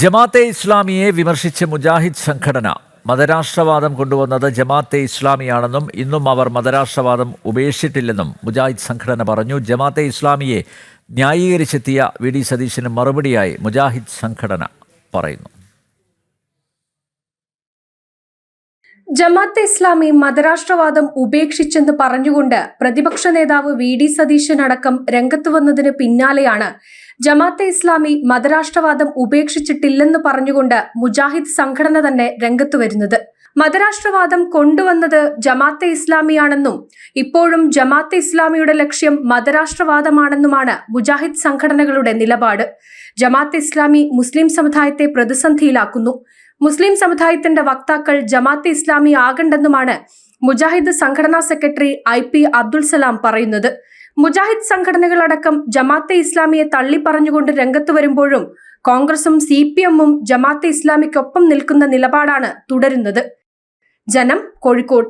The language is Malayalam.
ജമാഅത്തെ ഇസ്ലാമിയെ വിമർശിച്ച് മുജാഹിദ് സംഘടന മതരാഷ്ട്രവാദം കൊണ്ടുവന്നത് ജമാഅത്തെ ഇസ്ലാമിയാണെന്നും ഇന്നും അവർ മതരാഷ്ട്രവാദം ഉപേക്ഷിച്ചിട്ടില്ലെന്നും മുജാഹിദ് സംഘടന പറഞ്ഞു. ജമാഅത്തെ ഇസ്ലാമിയെ ന്യായീകരിച്ചെത്തിയ വി. ഡി. സതീശന് മറുപടിയായി മുജാഹിദ് സംഘടന പറയുന്നു. ജമാഅത്തെ ഇസ്ലാമി മതരാഷ്ട്രവാദം ഉപേക്ഷിച്ചെന്ന് പറഞ്ഞുകൊണ്ട് പ്രതിപക്ഷ നേതാവ് വി ഡി സതീശൻ അടക്കം വന്നതിന് പിന്നാലെയാണ് ജമാഅത്തെ ഇസ്ലാമി മതരാഷ്ട്രവാദം ഉപേക്ഷിച്ചിട്ടില്ലെന്ന് പറഞ്ഞുകൊണ്ട് മുജാഹിദ് സംഘടന തന്നെ രംഗത്ത് വരുന്നത്. മതരാഷ്ട്രവാദം കൊണ്ടുവന്നത് ജമാഅത്തെ ഇസ്ലാമിയാണെന്നും ഇപ്പോഴും ജമാഅത്തെ ഇസ്ലാമിയുടെ ലക്ഷ്യം മതരാഷ്ട്രവാദമാണെന്നുമാണ് മുജാഹിദ് സംഘടനകളുടെ നിലപാട്. ജമാഅത്തെ ഇസ്ലാമി മുസ്ലിം സമുദായത്തെ പ്രതിസന്ധിയിലാക്കുന്നു. മുസ്ലിം സമുദായത്തിന്റെ വക്താക്കൾ ജമാഅത്തെ ഇസ്ലാമി ആകണ്ടെന്നുമാണ് മുജാഹിദ് സംഘടനാ secretary I P Abdul Salam പറയുന്നത്. മുജാഹിദ് സംഘടനകളടക്കം ജമാഅത്തെ ഇസ്ലാമിയെ തള്ളി പറഞ്ഞുകൊണ്ട് രംഗത്ത് വരുമ്പോഴും കോൺഗ്രസും സി പി എമ്മും ജമാഅത്തെ ഇസ്ലാമിക്കൊപ്പം നിൽക്കുന്ന നിലപാടാണ് തുടരുന്നത്. ജനം കോഴിക്കോട്.